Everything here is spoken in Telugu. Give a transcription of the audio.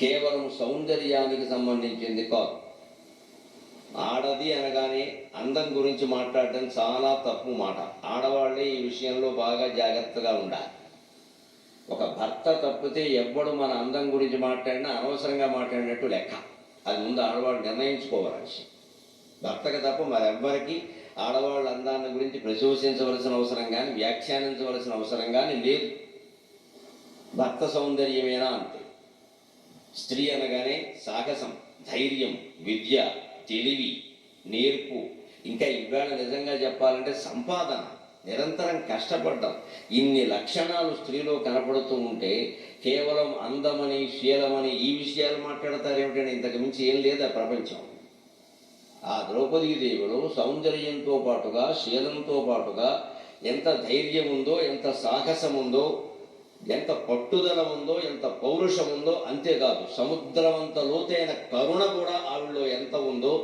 కేవలం సౌందర్యానికి సంబంధించింది కాదు. ఆడది అనగానే అందం గురించి మాట్లాడడం చాలా తప్పు మాట. ఆడవాళ్ళే ఈ విషయంలో బాగా జాగ్రత్తగా ఉండాలి. ఒక భర్త తప్పితే ఎవ్వడు మన అందం గురించి మాట్లాడినా అనవసరంగా మాట్లాడినట్టు లెక్క. అది ముందు ఆడవాళ్ళు నిర్ణయించుకోవాల్సి భర్తకు తప్ప మరెవ్వరికి ఆడవాళ్ళ అందాన్ని గురించి ప్రశంసించవలసిన అవసరం కానీ వ్యాఖ్యానించవలసిన అవసరం కానీ లేదు. భర్త సౌందర్యమేనా అంతే. స్త్రీ అనగానే సాహసం ధైర్యం విద్య తెలివి నేర్పు. ఇంకా ఇవాళ నిజంగా చెప్పాలంటే సంపాదన. నిరంతరం కష్టపడ్డం. ఇన్ని లక్షణాలు స్త్రీలో కనపడుతూ ఉంటే కేవలం అందమని శీలమని ఈ విషయాలు మాట్లాడతారేమిటంటే ఇంతకు మించి ఏం లేదా ప్రపంచం. ఆ ద్రౌపదీ దేవుడు సౌందర్యంతో పాటుగా శీలంతో పాటుగా ఎంత ధైర్యం ఉందో ఎంత సాహసం ఉందో ఎంత పట్టుదల ఉందో ఎంత పౌరుషం ఉందో అంతేకాదు సముద్రమంత లోతైన కరుణ కూడా ఆవిడలో ఎంత ఉందో